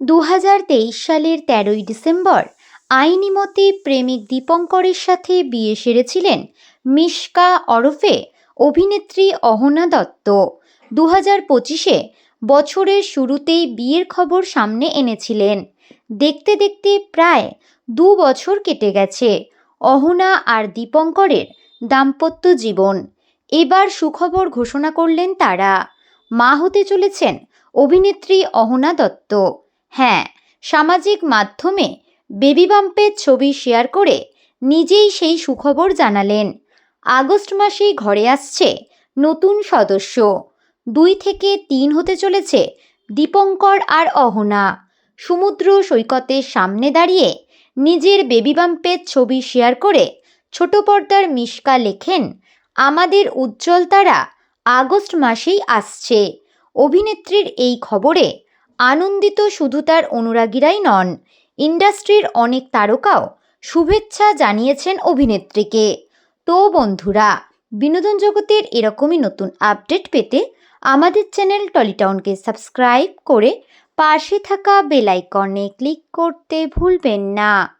দু হাজার তেইশ সালের তেরোই ডিসেম্বর আইনি মতে প্রেমিক দীপঙ্করের সাথে বিয়ে সেরেছিলেন মিশকা অরফে অভিনেত্রী অহনা দত্ত। দু হাজার পঁচিশে বছরের শুরুতেই বিয়ের খবর সামনে এনেছিলেন। দেখতে দেখতে প্রায় দু বছর কেটে গেছে অহনা আর দীপঙ্করের দাম্পত্য জীবন। এবার সুখবর ঘোষণা করলেন তারা। মা হতে চলেছেন অভিনেত্রী অহনা দত্ত। হ্যাঁ সামাজিক মাধ্যমে বেবি বাম্পের ছবি শেয়ার করে নিজেই সেই সুখবর জানালেন। আগস্ট মাসেই ঘরে আসছে নতুন সদস্য। দুই থেকে তিন হতে চলেছে দীপঙ্কর আর অহনা। সমুদ্র সৈকতের সামনে দাঁড়িয়ে নিজের বেবি বাম্পের ছবি শেয়ার করে ছোট পর্দার মিশকা লেখেন, আমাদের উজ্জ্বল তারা আগস্ট মাসেই আসছে। অভিনেত্রীর এই খবরে আনন্দিত শুধু তার অনুরাগীরাই নন, ইন্ডাস্ট্রির অনেক তারকাও শুভেচ্ছা জানিয়েছেন অভিনেত্রীকে। তো বন্ধুরা, বিনোদন জগতের এরকমই নতুন আপডেট পেতে আমাদের চ্যানেল টলিটাউনকে সাবস্ক্রাইব করে পাশে থাকা বেলাইকনে ক্লিক করতে ভুলবেন না।